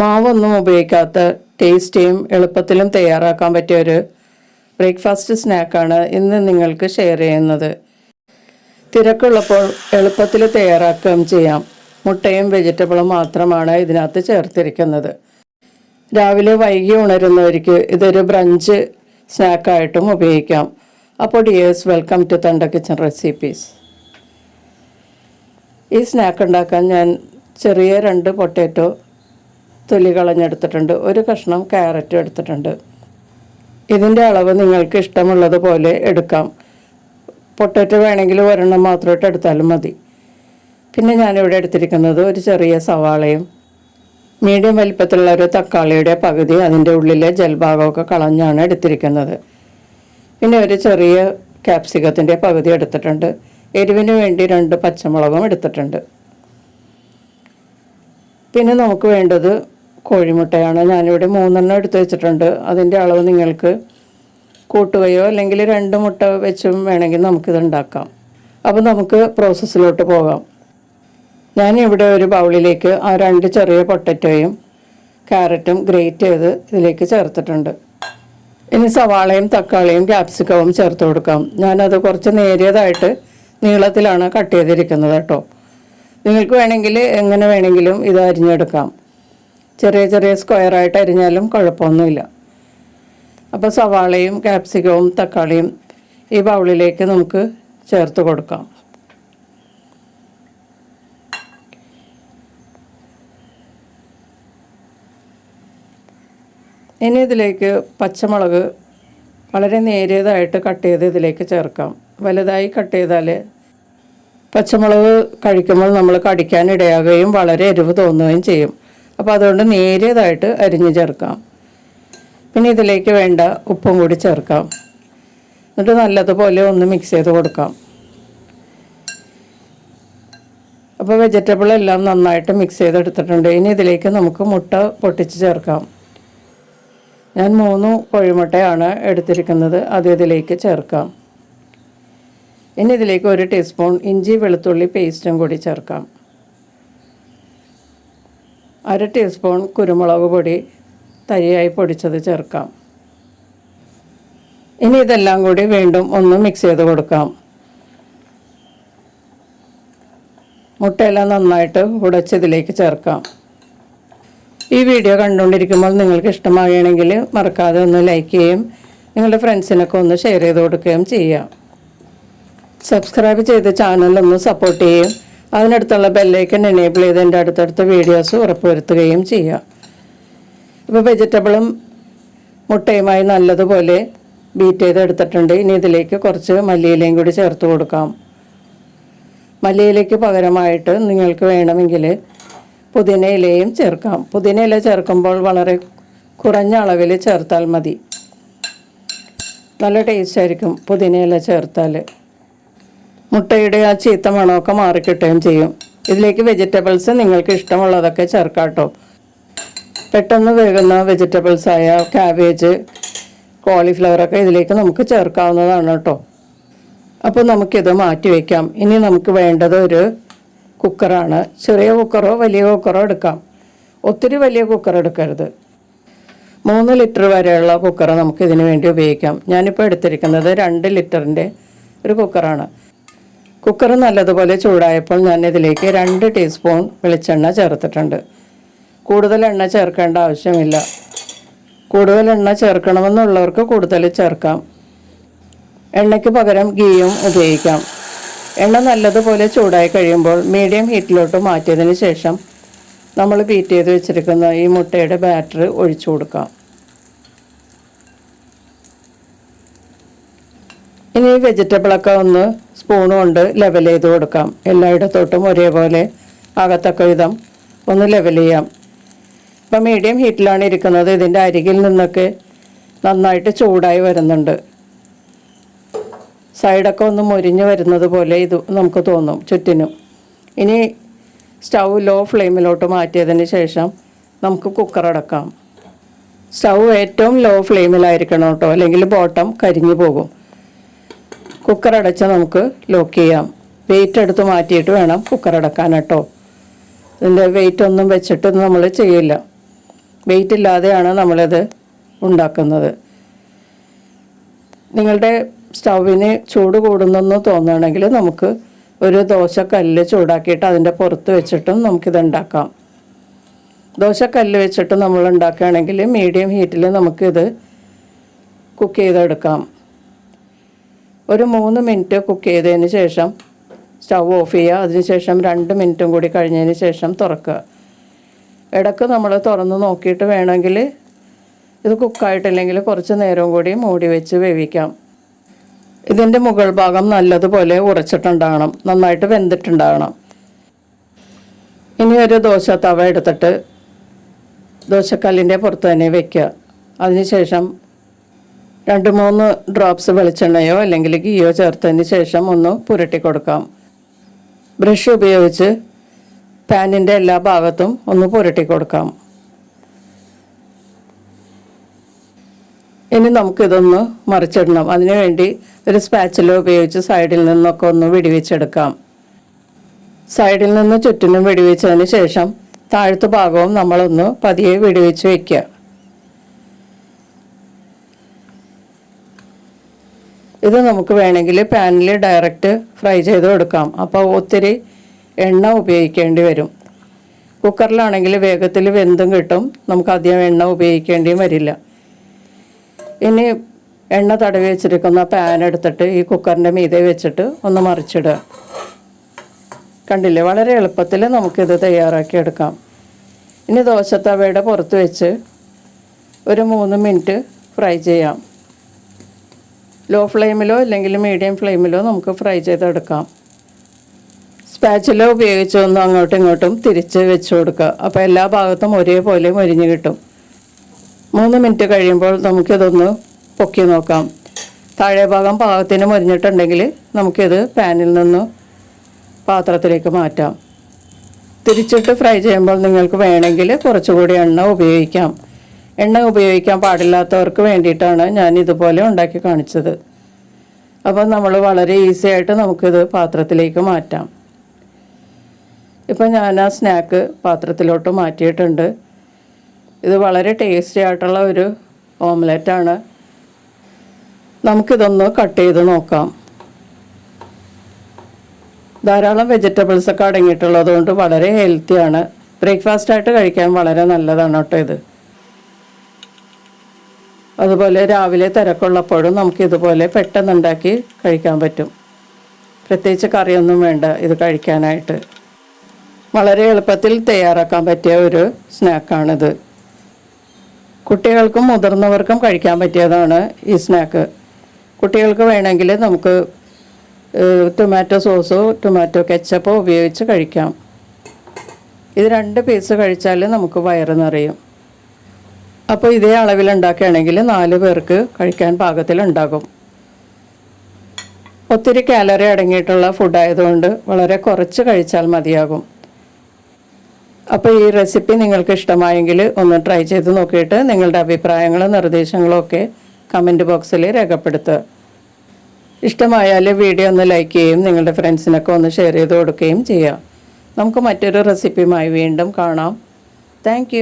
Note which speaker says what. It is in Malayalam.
Speaker 1: മാവൊന്നും ഉപയോഗിക്കാത്ത ടേസ്റ്റിയും എളുപ്പത്തിലും തയ്യാറാക്കാൻ പറ്റിയ ഒരു ബ്രേക്ക്ഫാസ്റ്റ് സ്നാക്കാണ് ഇന്ന് നിങ്ങൾക്ക് ഷെയർ ചെയ്യുന്നത്. തിരക്കുള്ളപ്പോൾ എളുപ്പത്തിൽ തയ്യാറാക്കുകയും ചെയ്യാം. മുട്ടയും വെജിറ്റബിളും മാത്രമാണ് ഇതിനകത്ത് ചേർത്തിരിക്കുന്നത്. രാവിലെ വൈകി ഉണരുന്നവർക്ക് ഇതൊരു ബ്രഞ്ച് സ്നാക്കായിട്ടും ഉപയോഗിക്കാം. അപ്പോൾ ഡിയേഴ്സ് വെൽക്കം ടു തണ്ട കിച്ചൺ റെസിപ്പീസ്. ഈ സ്നാക്ക് ഉണ്ടാക്കാൻ ഞാൻ ചെറിയ രണ്ട് പൊട്ടാറ്റോ തൊലി കളഞ്ഞെടുത്തിട്ടുണ്ട് ഒരു കഷ്ണം ക്യാരറ്റും എടുത്തിട്ടുണ്ട്. ഇതിന്റെ അളവ് നിങ്ങൾക്ക് ഇഷ്ടമുള്ളതുപോലെ എടുക്കാം. പൊട്ടറ്റ് വേണമെങ്കിൽ ഒരെണ്ണം മാത്രമായിട്ട് എടുത്താലും മതി. പിന്നെ ഞാനിവിടെ എടുത്തിരിക്കുന്നത് ഒരു ചെറിയ സവാളയും മീഡിയം വലിപ്പത്തിലുള്ള ഒരു തക്കാളിയുടെ പകുതി അതിന്റെ ഉള്ളിലെ ജൽഭാഗമൊക്കെ കളഞ്ഞാണ് എടുത്തിരിക്കുന്നത്. പിന്നെ ഒരു ചെറിയ ക്യാപ്സിക്കത്തിന്റെ പകുതി എടുത്തിട്ടുണ്ട്. എരിവിന് വേണ്ടി രണ്ട് പച്ചമുളകും എടുത്തിട്ടുണ്ട്. പിന്നെ നമുക്ക് വേണ്ടത് കോഴിമുട്ടയാണ്. ഞാനിവിടെ മൂന്നെണ്ണം എടുത്തു വെച്ചിട്ടുണ്ട്. അതിന്റെ അളവ് നിങ്ങൾക്ക് കൂട്ടുകയോ അല്ലെങ്കിൽ രണ്ട് മുട്ട വെച്ചും വേണമെങ്കിൽ നമുക്കിത് ഉണ്ടാക്കാം. അപ്പോൾ നമുക്ക് പ്രോസസ്സിലോട്ട് പോകാം. ഞാനിവിടെ ഒരു ബൗളിലേക്ക് ആ രണ്ട് ചെറിയ പൊട്ടറ്റോയും ക്യാരറ്റും ഗ്രേറ്റ് ചെയ്ത് ഇതിലേക്ക് ചേർത്തിട്ടുണ്ട്. ഇനി സവാളയും തക്കാളിയും ക്യാപ്സിക്കവും ചേർത്ത് കൊടുക്കാം. ഞാനത് കുറച്ച് നേരിയതായിട്ട് നീളത്തിലാണ് കട്ട് ചെയ്തിരിക്കുന്നത് കേട്ടോ. നിങ്ങൾക്ക് വേണമെങ്കിൽ എങ്ങനെ വേണമെങ്കിലും ഇത് അരിഞ്ഞെടുക്കാം. ചെറിയ ചെറിയ സ്ക്വയറായിട്ട് അരിഞ്ഞാലും കുഴപ്പമൊന്നുമില്ല. അപ്പോൾ സവാളയും ക്യാപ്സിക്കവും തക്കാളിയും ഈ ബൗളിലേക്ക് നമുക്ക് ചേർത്ത് കൊടുക്കാം. ഇനി ഇതിലേക്ക് പച്ചമുളക് വളരെ നേരിയതായിട്ട് കട്ട് ചെയ്ത് ഇതിലേക്ക് ചേർക്കാം. വലുതായി കട്ട് ചെയ്താൽ പച്ചമുളക് കഴിക്കുമ്പോൾ നമ്മൾ കടിക്കാൻ ഇടയാകുകയും വളരെ എരിവ് തോന്നുകയും ചെയ്യും. അപ്പോൾ അതുകൊണ്ട് നേരിയതായിട്ട് അരിഞ്ഞ് ചേർക്കാം. പിന്നെ ഇതിലേക്ക് വേണ്ട ഉപ്പും കൂടി ചേർക്കാം. എന്നിട്ട് നല്ലതുപോലെ ഒന്ന് മിക്സ് ചെയ്ത് കൊടുക്കാം. അപ്പോൾ വെജിറ്റബിൾ എല്ലാം നന്നായിട്ട് മിക്സ് ചെയ്തെടുത്തിട്ടുണ്ട്. ഇനി ഇതിലേക്ക് നമുക്ക് മുട്ട പൊട്ടിച്ച് ചേർക്കാം. ഞാൻ മൂന്ന് കോഴിമുട്ടയാണ് എടുത്തിരിക്കുന്നത്. അത് ഇതിലേക്ക് ചേർക്കാം. ഇനി ഇതിലേക്ക് ഒരു ടീസ്പൂൺ ഇഞ്ചി വെളുത്തുള്ളി പേസ്റ്റും കൂടി ചേർക്കാം. അര ടീസ്പൂൺ കുരുമുളക് പൊടി തരിയായി പൊടിച്ചത് ചേർക്കാം. ഇനി ഇതെല്ലാം കൂടി വീണ്ടും ഒന്ന് മിക്സ് ചെയ്ത് കൊടുക്കാം. മുട്ടയെല്ലാം നന്നായിട്ട് ഉടച്ചതിലേക്ക് ചേർക്കാം. ഈ വീഡിയോ കണ്ടുകൊണ്ടിരിക്കുമ്പോൾ നിങ്ങൾക്ക് ഇഷ്ടമാകുകയാണെങ്കിൽ മറക്കാതെ ഒന്ന് ലൈക്ക് ചെയ്യുകയും നിങ്ങളുടെ ഫ്രണ്ട്സിനൊക്കെ ഒന്ന് ഷെയർ ചെയ്ത് കൊടുക്കുകയും ചെയ്യാം. സബ്സ്ക്രൈബ് ചെയ്ത് ചാനലൊന്ന് സപ്പോർട്ട് ചെയ്യുകയും അതിനടുത്തുള്ള ബെല്ലൈക്കൺ എനേബിൾ ചെയ്ത് എന്റെ അടുത്തടുത്ത വീഡിയോസ് ഉറപ്പുവരുത്തുകയും ചെയ്യാം. ഇപ്പോൾ വെജിറ്റബിളും മുട്ടയുമായി നല്ലതുപോലെ ബീറ്റ് ചെയ്ത് എടുത്തിട്ടുണ്ട് ഇനി ഇതിലേക്ക് കുറച്ച് മല്ലിയിലയും കൂടി ചേർത്ത് കൊടുക്കാം. മല്ലിയിലയ്ക്ക് പകരമായിട്ട് നിങ്ങൾക്ക് വേണമെങ്കിൽ പുതിന ഇലയും ചേർക്കാം. പുതിന ഇല ചേർക്കുമ്പോൾ വളരെ കുറഞ്ഞ അളവിൽ ചേർത്താൽ മതി. നല്ല ടേസ്റ്റ് ആയിരിക്കും പുതിന ഇല ചേർത്താൽ മുട്ടയുടെ ആ ചീത്ത മണമൊക്കെ മാറിക്കിട്ടുകയും ചെയ്യും. ഇതിലേക്ക് വെജിറ്റബിൾസ് നിങ്ങൾക്ക് ഇഷ്ടമുള്ളതൊക്കെ ചേർക്കാട്ടോ. കേട്ടോ പെട്ടെന്ന് വേകുന്ന വെജിറ്റബിൾസ് ആയ ക്യാബേജ് കോളിഫ്ലവറൊക്കെ ഇതിലേക്ക് നമുക്ക് ചേർക്കാവുന്നതാണ് കേട്ടോ. അപ്പോൾ നമുക്കിത് മാറ്റി വയ്ക്കാം ഇനി നമുക്ക് വേണ്ടത് ഒരു കുക്കറാണ് ചെറിയ കുക്കറോ വലിയ കുക്കറോ എടുക്കാം. ഒത്തിരി വലിയ കുക്കർ എടുക്കരുത്. മൂന്ന് ലിറ്റർ വരെയുള്ള കുക്കർ നമുക്ക് ഇതിന് വേണ്ടി ഉപയോഗിക്കാം. ഞാനിപ്പോൾ എടുത്തിരിക്കുന്നത് രണ്ട് ലിറ്ററിന്റെ ഒരു കുക്കറാണ് കുക്കർ നല്ലതുപോലെ ചൂടായപ്പോൾ ഞാൻ ഇതിലേക്ക് രണ്ട് ടീസ്പൂൺ വെളിച്ചെണ്ണ ചേർത്തിട്ടുണ്ട്. കൂടുതൽ എണ്ണ ചേർക്കേണ്ട ആവശ്യമില്ല. കൂടുതൽ എണ്ണ ചേർക്കണമെന്നുള്ളവർക്ക് കൂടുതൽ ചേർക്കാം. എണ്ണയ്ക്ക് പകരം ഗീയും ഉപയോഗിക്കാം. എണ്ണ നല്ലതുപോലെ ചൂടായി കഴിയുമ്പോൾ മീഡിയം ഹീറ്റിലോട്ട് മാറ്റിയതിന് ശേഷം നമ്മൾ ബീറ്റ് ചെയ്ത് വെച്ചിരിക്കുന്ന ഈ മുട്ടയുടെ ബാറ്റർ ഒഴിച്ചു കൊടുക്കാം. ഇനി വെജിറ്റബിളൊക്കെ ഒന്ന് സ്പൂൺ കൊണ്ട് ലെവൽ ചെയ്ത് കൊടുക്കാം. എല്ലായിടത്തോട്ടും ഒരേപോലെ അകത്തൊക്കെ വിധം ഒന്ന് ലെവൽ ചെയ്യാം. ഇപ്പം മീഡിയം ഹീറ്റിലാണ് ഇരിക്കുന്നത്. ഇതിന്റെ അരികിൽ നിന്നൊക്കെ നന്നായിട്ട് ചൂടായി വരുന്നുണ്ട്. സൈഡൊക്കെ ഒന്ന് മുരിഞ്ഞ് വരുന്നത് പോലെ ഇത് നമുക്ക് തോന്നും ചുറ്റിനും. ഇനി സ്റ്റൗ ലോ ഫ്ലെയിമിലോട്ട് മാറ്റിയതിന് ശേഷം നമുക്ക് കുക്കർ അടക്കാം. സ്റ്റൗ ഏറ്റവും ലോ ഫ്ലെയിമിലായിരിക്കണം കേട്ടോ. അല്ലെങ്കിൽ ബോട്ടം കരിഞ്ഞു പോകും. കുക്കർ അടച്ച് നമുക്ക് ലോക്ക് ചെയ്യാം. വെയിറ്റ് എടുത്ത് മാറ്റിയിട്ട് വേണം കുക്കർ അടക്കാൻ കേട്ടോ. ഇതിന്റെ വെയിറ്റ് ഒന്നും വെച്ചിട്ട് നമ്മൾ ചെയ്യില്ല. വെയിറ്റ് ഇല്ലാതെയാണ് നമ്മളിത് ഉണ്ടാക്കുന്നത്. നിങ്ങളുടെ സ്റ്റൗവിന് ചൂട് കൂടുന്നെന്ന് തോന്നുകയാണെങ്കിൽ നമുക്ക് ഒരു ദോശക്കല്ല് ചൂടാക്കിയിട്ട് അതിന്റെ പുറത്ത് വെച്ചിട്ടും നമുക്കിത് ഉണ്ടാക്കാം. ദോശക്കല്ല് വെച്ചിട്ട് നമ്മൾ ഉണ്ടാക്കുകയാണെങ്കിൽ മീഡിയം ഹീറ്റിൽ നമുക്കിത് കുക്ക് ചെയ്തെടുക്കാം. ഒരു മൂന്ന് മിനിറ്റ് കുക്ക് ചെയ്തതിന് ശേഷം സ്റ്റൗ ഓഫ് ചെയ്യുക. അതിനുശേഷം രണ്ട് മിനിറ്റും കൂടി കഴിഞ്ഞതിന് ശേഷം തുറക്കുക. ഇടയ്ക്ക് നമ്മൾ തുറന്ന് നോക്കിയിട്ട് വേണമെങ്കിൽ ഇത് കുക്കായിട്ടില്ലെങ്കിൽ കുറച്ച് നേരവും കൂടി മൂടി വെച്ച് വേവിക്കാം. ഇതിന്റെ മുകൾ ഭാഗം നല്ലതുപോലെ ഉറച്ചിട്ടുണ്ടാകണം. നന്നായിട്ട് വെന്തിട്ടുണ്ടാകണം. ഇനി ഒരു ദോശ തവ എടുത്തിട്ട് ദോശക്കല്ലിന്റെ പുറത്ത് തന്നെ വെക്കുക. അതിനുശേഷം രണ്ട് മൂന്ന് ഡ്രോപ്സ് വെളിച്ചെണ്ണയോ അല്ലെങ്കിൽ ഗീയോ ചേർത്തതിന് ശേഷം ഒന്ന് പുരട്ടി കൊടുക്കാം. ബ്രഷ് ഉപയോഗിച്ച് പാനിന്റെ എല്ലാ ഭാഗത്തും ഒന്ന് പുരട്ടി കൊടുക്കാം. ഇനി നമുക്കിതൊന്ന് മറിച്ചിടണം. അതിനുവേണ്ടി ഒരു സ്പാച്ചില ഉപയോഗിച്ച് സൈഡിൽ നിന്നൊക്കെ ഒന്ന് വെടിവെച്ചെടുക്കാം. സൈഡിൽ നിന്ന് ചുറ്റിനും വെടിവെച്ചതിന് ശേഷം താഴത്തെ ഭാഗവും നമ്മളൊന്ന് പതിയെ വെടിവെച്ച് വെക്കുക ഇത് നമുക്ക് വേണമെങ്കിൽ പാനിൽ ഡയറക്റ്റ് ഫ്രൈ ചെയ്ത് കൊടുക്കാം. അപ്പോൾ ഒത്തിരി എണ്ണ ഉപയോഗിക്കേണ്ടി വരും. കുക്കറിലാണെങ്കിൽ വേഗത്തിൽ വെന്തും കിട്ടും. നമുക്ക് അധികം എണ്ണ ഉപയോഗിക്കേണ്ടിയും വരില്ല. ഇനി എണ്ണ തടവി വെച്ചിരിക്കുന്ന പാൻ എടുത്തിട്ട് ഈ കുക്കറിന്റെ മീതെ വെച്ചിട്ട് ഒന്ന് മറിച്ചിടുക. കണ്ടില്ലേ? വളരെ എളുപ്പത്തിൽ നമുക്കിത് തയ്യാറാക്കിയെടുക്കാം ഇനി ദോശത്തവയുടെ പുറത്ത് വെച്ച് ഒരു മൂന്ന് മിനിറ്റ് ഫ്രൈ ചെയ്യാം. ലോ ഫ്ലെയിമിലോ അല്ലെങ്കിൽ മീഡിയം ഫ്ലെയിമിലോ നമുക്ക് ഫ്രൈ ചെയ്തെടുക്കാം. സ്പാച്ചില ഉപയോഗിച്ച് ഒന്ന് അങ്ങോട്ടും ഇങ്ങോട്ടും തിരിച്ച് വെച്ച് കൊടുക്കുക. അപ്പോൾ എല്ലാ ഭാഗത്തും ഒരേപോലെ മൊരിഞ്ഞ് കിട്ടും. മൂന്ന് മിനിറ്റ് കഴിയുമ്പോൾ നമുക്കിതൊന്ന് പൊക്കി നോക്കാം. താഴെ ഭാഗം പാകത്തിന് മൊരിഞ്ഞിട്ടുണ്ടെങ്കിൽ നമുക്കിത് പാനിൽ നിന്ന് പാത്രത്തിലേക്ക് മാറ്റാം. തിരിച്ചിട്ട് ഫ്രൈ ചെയ്യുമ്പോൾ നിങ്ങൾക്ക് വേണമെങ്കിൽ കുറച്ചുകൂടി എണ്ണ ഉപയോഗിക്കാം. എണ്ണ ഉപയോഗിക്കാൻ പാടില്ലാത്തവർക്ക് വേണ്ടിയിട്ടാണ് ഞാൻ ഇതുപോലെ ഉണ്ടാക്കി കാണിച്ചത്. അപ്പോൾ നമ്മൾ വളരെ ഈസി ആയിട്ട് നമുക്കിത് പാത്രത്തിലേക്ക് മാറ്റാം. ഇപ്പം ഞാൻ ആ സ്നാക്ക് പാത്രത്തിലോട്ട് മാറ്റിയിട്ടുണ്ട്. ഇത് വളരെ ടേസ്റ്റി ആയിട്ടുള്ള ഒരു ഓംലെറ്റാണ് നമുക്കിതൊന്ന് കട്ട് ചെയ്ത് നോക്കാം. ധാരാളം വെജിറ്റബിൾസൊക്കെ അടങ്ങിയിട്ടുള്ളത് കൊണ്ട് വളരെ ഹെൽത്തിയാണ് ബ്രേക്ക്ഫാസ്റ്റായിട്ട് കഴിക്കാൻ വളരെ നല്ലതാണ് കേട്ടോ ഇത്. അതുപോലെ രാവിലെ തിരക്കുള്ളപ്പോഴും നമുക്ക് ഇതുപോലെ പെട്ടെന്ന് ഉണ്ടാക്കി കഴിക്കാൻ പറ്റും. പ്രത്യേകിച്ച് കറിയൊന്നും വേണ്ട ഇത് കഴിക്കാനായിട്ട്. വളരെ എളുപ്പത്തിൽ തയ്യാറാക്കാൻ പറ്റിയ ഒരു സ്നാക്കാണിത്. കുട്ടികൾക്കും മുതിർന്നവർക്കും കഴിക്കാൻ പറ്റിയതാണ് ഈ സ്നാക്ക്. കുട്ടികൾക്ക് വേണമെങ്കിൽ നമുക്ക് ടൊമാറ്റോ സോസോ ടൊമാറ്റോ കെച്ചപ്പോ ഉപയോഗിച്ച് കഴിക്കാം. ഇത് രണ്ട് പീസ് കഴിച്ചാൽ നമുക്ക് വയറ് നിറയും. അപ്പോൾ ഇതേ അളവിൽ ഉണ്ടാക്കുകയാണെങ്കിൽ നാല് പേർക്ക് കഴിക്കാൻ പാകത്തിൽ ഉണ്ടാകും ഒത്തിരി കാലറി അടങ്ങിയിട്ടുള്ള ഫുഡായതുകൊണ്ട് വളരെ കുറച്ച് കഴിച്ചാൽ മതിയാകും. അപ്പോൾ ഈ റെസിപ്പി നിങ്ങൾക്ക് ഇഷ്ടമായെങ്കിൽ ഒന്ന് ട്രൈ ചെയ്ത് നോക്കിയിട്ട് നിങ്ങളുടെ അഭിപ്രായങ്ങളും നിർദ്ദേശങ്ങളും ഒക്കെ കമന്റ് ബോക്സിൽ രേഖപ്പെടുത്തുക. ഇഷ്ടമായാൽ വീഡിയോ ഒന്ന് ലൈക്ക് ചെയ്യുകയും നിങ്ങളുടെ ഫ്രണ്ട്സിനൊക്കെ ഒന്ന് ഷെയർ ചെയ്ത് കൊടുക്കുകയും ചെയ്യാം. നമുക്ക് മറ്റൊരു റെസിപ്പിയുമായി വീണ്ടും കാണാം. താങ്ക്